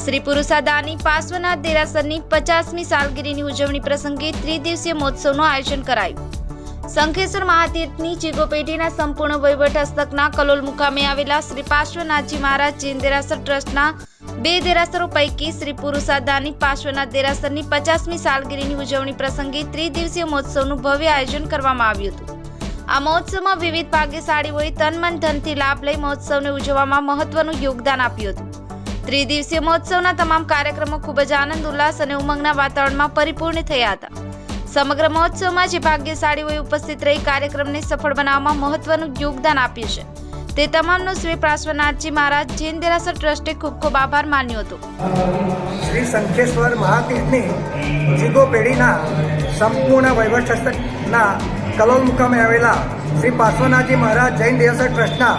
શ્રી પુરુષાદાની પાર્શ્વનાથ દેરાસરની પચાસમી સાલગીરીની ઉજવણી પ્રસંગે ત્રિદિવસીય મહોત્સવનું આયોજન કરાયું. શંખેશ્વર મહાતીર્થની ચીગો પેઢીના સંપૂર્ણ વહીવટ હસ્તકના કલોલ મુકામે આવેલા શ્રી પાર્શ્વનાથજી મહારાજ જૈન દેરાસર ટ્રસ્ટના બે દેરાસરો પૈકી શ્રી પુરુષાદાની પાર્શ્વનાથ દેરાસરની પચાસમી સાલગીરીની ઉજવણી પ્રસંગે ત્રિદિવસીય મહોત્સવનું ભવ્ય આયોજન કરવામાં આવ્યું હતું. આ મહોત્સવમાં વિવિધ ભાગ્યશાળીઓએ તન મન ધનથી લાભ લઈ મહોત્સવને ઉજવવામાં મહત્વનું યોગદાન આપ્યું હતું. ત્રિદિવસીય મહોત્સવના તમામ કાર્યક્રમો ખૂબ જ આનંદ, ઉલ્લાસ અને ઉમંગના વાતાવરણમાં પરિપૂર્ણ થયા હતા. સમગ્ર મહોત્સવમાં જે ભાગ્યશાળીઓએ ઉપસ્થિત રહી કાર્યક્રમને સફળ બનાવવામાં મહત્વનું યોગદાન આપ્યું છે. તે તમામનો શ્રી પાર્શ્વનાથજી મહારાજ જૈન દેરાસર ટ્રસ્ટે ખૂબ ખૂબ આભાર માન્યો હતો. શ્રી શંખેશ્વર મહાતીર્થની જીગો પેઢીના સંપૂર્ણ વહીવટ ના કલોલ મુકામે આવેલા શ્રી પાર્શ્વનાથજી મહારાજ જૈન દેરાસર ટ્રસ્ટના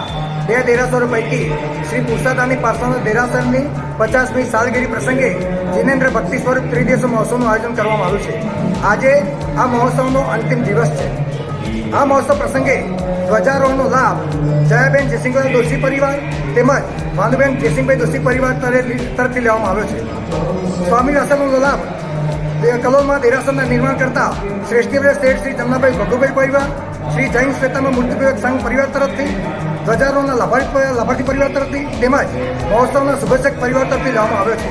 બે દેરાસરો પૈકી શ્રી પુરુષાદાની પાર્શ્વનાથ દેરાસરની પચાસમી સાલગીરી પ્રસંગે જિનેન્દ્ર ભક્તિ સ્વરૂપ ત્રિદેશો મહોત્સવનું આયોજન કરવામાં આવ્યું છે. આજે આ મહોત્સવનો અંતિમ દિવસ છે. આ મહોત્સવ પ્રસંગે ધ્વજારોહણનો લાભ જયાબેન જયસિંહભાઈ દોશી પરિવાર તેમજ ભાનુબેન જયસિંહભાઈ દોશી પરિવાર તરફથી લેવામાં આવ્યો છે. સ્વામી આશ્રમનો લાભ કલોલમાં દેરાસરના નિર્માણ કરતા શ્રેષ્ઠીભાઈ શેઠ શ્રી જમનાભાઈ ભગુભાઈ પરિવાર શ્રી જૈન શ્વેતામાં મૂર્તિપૂજક સંઘ પરિવાર તરફથી, ધ્વજારોહણના લાભાર્થી લાભાર્થી પરિવાર તરફથી તેમજ મહોત્સવના શુભેચ્છક પરિવાર તરફથી લેવામાં આવ્યો છે.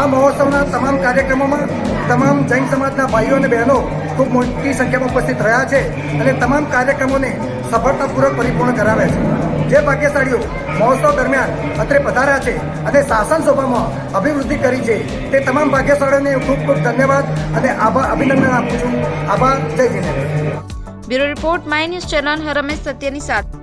આ મહોત્સવના તમામ કાર્યક્રમોમાં તમામ જૈન સમાજના ભાઈઓ અને બહેનો ખૂબ મોટી સંખ્યામાં ઉપસ્થિત રહ્યા છે અને તમામ કાર્યક્રમોને સફળતાપૂર્વક પરિપૂર્ણ કરાવ્યા છે. જે ભાગ્યશાળીઓ મહોત્સવ દરમિયાન અત્રે પધાર્યા છે અને શાસન સભામાં અભિવૃદ્ધિ કરી છે, તે તમામ ભાગ્યશાળીઓને ખૂબ ખૂબ ધન્યવાદ અને આભાર અભિનંદન આપું છું. આભાર. Jai Jinendra. Bureau report, my news channel Harmesh સત્યની સાથે.